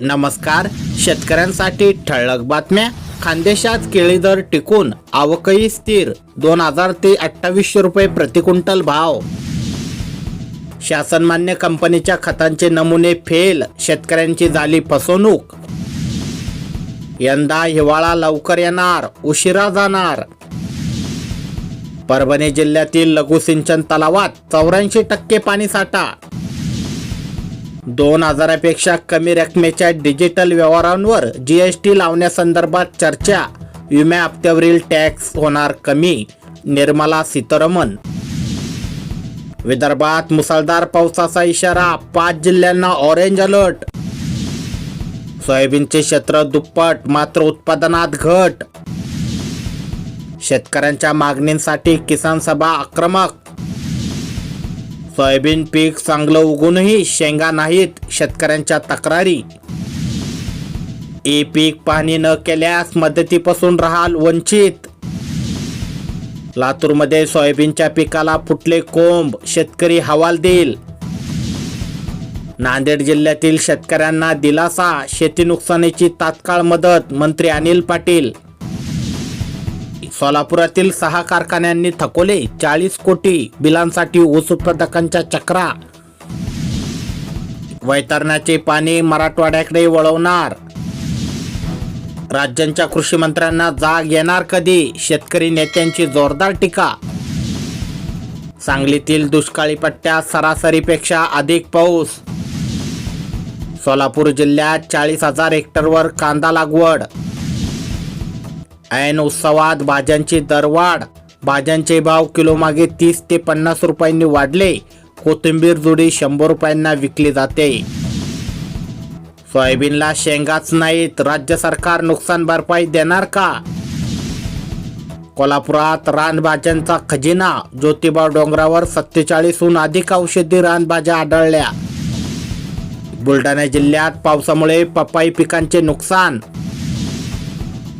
नमस्कार. शेतकऱ्यांसाठी ठळक बातम्या. खानदेशात केळी दर टिकून आवकही स्थिर. दोन हजार ते अठ्ठावीसशे रुपये प्रति भाव. शासनमान्य कंपनीच्या खतांचे नमुने फेल. शेतकऱ्यांची झाली फसवणूक. यंदा हिवाळा लवकर येणार उशिरा जाणार. परभणी जिल्ह्यातील लघुसिंचन तलावात चौऱ्याऐंशी टक्के पाणीसाठा दोन हजारापेक्षा कमी रकमेच्या डिजिटल व्यवहारांवर जी एस टी लावण्यासंदर्भात चर्चा. विम्या हप्त्यावरील टॅक्स होणार कमी निर्मला सीतारमण. विदर्भात मुसळधार पावसाचा इशारा पाच जिल्ह्यांना ऑरेंज अलर्ट सोयाबीनचे क्षेत्र दुप्पट मात्र उत्पादनात घट. शेतकऱ्यांच्या मागणींसाठी किसान सभा आक्रमक. सोयाबीन पीक चांगलं उगूनही शेंगा नाहीत शेतकऱ्यांच्या तक्रारी. ए पीक पाहणी न केल्यास मदतीपासून राहाल वंचित. लातूरमध्ये सोयाबीनच्या पिकाला फुटले कोंब शेतकरी हवाल देईल. नांदेड जिल्ह्यातील शेतकऱ्यांना दिलासा शेती नुकसानीची तात्काळ मदत मंत्री अनिल पाटील. सोलापुरातील सहा कारखान्यांनी थकवले चाळीस कोटी बिलांसाठी ऊस उत्पादकांच्या चक्रा. वैतरणाचे पाणी मराठवाड्याकडे वळवणार. राज्यांच्या कृषी मंत्र्यांना जाग येणार कधी? शेतकरी नेत्यांची जोरदार टीका. सांगलीतील दुष्काळी पट्ट्यात सरासरीपेक्षा अधिक पाऊस. सोलापूर जिल्ह्यात चाळीस हजार हेक्टरवर कांदा लागवड. ऐन उत्सवात भाज्यांची दरवाढ. भाज्यांचे भाव किलोमागे तीस ते पन्नास रुपयांनी वाढले. कोथिंबीर जुडी शंभर रुपयांना विकली जाते. सोयाबीनला शेंगाच नाहीत. राज्य सरकार नुकसान भरपाई देणार का? कोल्हापुरात रानभाज्यांचा खजिना. ज्योतिबा डोंगरावर सत्तेचाळीसहून अधिक औषधी रानभाज्या आढळल्या. बुलढाणा जिल्ह्यात पावसामुळे पपई पिकांचे नुकसान.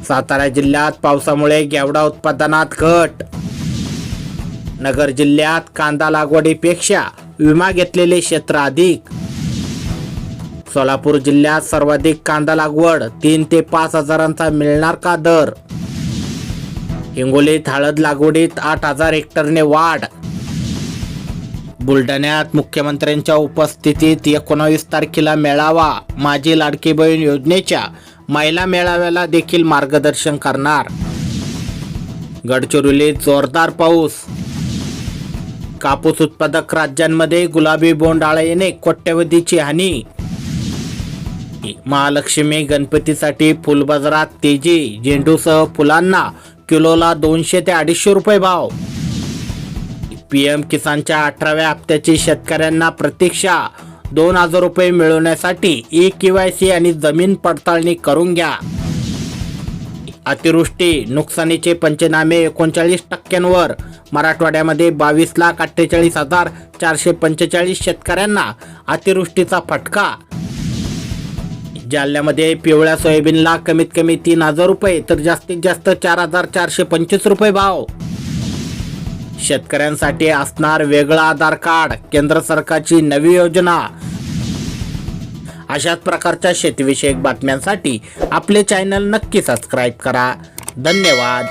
सातारा जिल्ह्यात पावसामुळे गेवडा उत्पादनात घट. नगर जिल्ह्यात कांदा लागवडीपेक्षा विमा घेतलेले क्षेत्र अधिक. सोलापूर जिल्ह्यात सर्वाधिक कांदा लागवड तीन ते पाच हजारांचा मिळणार का दर? हिंगोलीत हळद लागवडीत आठ हजार हेक्टरने वाढ. बुलढाण्यात मुख्यमंत्र्यांच्या उपस्थितीत एकोणावीस तारखेला मेळावा माझी लाडकी बहीण योजनेच्या महिला मेळाव्याला देखील मार्गदर्शन करणार. गडचिरोलीत जोरदार पाऊस. कापूस उत्पादक राज्यांमध्ये गुलाबी बोंडाळा येणे कोट्यवधीची हानी. महालक्ष्मी गणपतीसाठी फुलबाजारात तेजी झेंडूसह फुलांना किलोला दोनशे ते अडीचशे रुपये भाव. पीएम किसानच्या अठराव्या हप्त्याची शेतकऱ्यांना प्रतीक्षा दोन हजार रुपये मिळवण्यासाठी ई केवायसी आणि जमीन पडताळणी करून घ्या. अतिवृष्टी नुकसानीचे पंचनामे एकोणचाळीस टक्क्यांवर. मराठवाड्यामध्ये बावीस लाख अठ्ठेचाळीस हजार चारशे पंचेचाळीस शेतकऱ्यांना अतिवृष्टीचा फटका. जालन्यामध्ये पिवळ्या सोयाबीनला कमीत कमी तीन हजार रुपये तर जास्तीत जास्त चार हजार चारशे पंचवीस रुपये भाव. शेतकऱ्यांसाठी असणार वेगळं आधार कार्ड केंद्र सरकारची नवी योजना. अशाच प्रकारच्या शेतीविषयक बातम्यांसाठी आपले चॅनल नक्की सबस्क्राईब करा. धन्यवाद.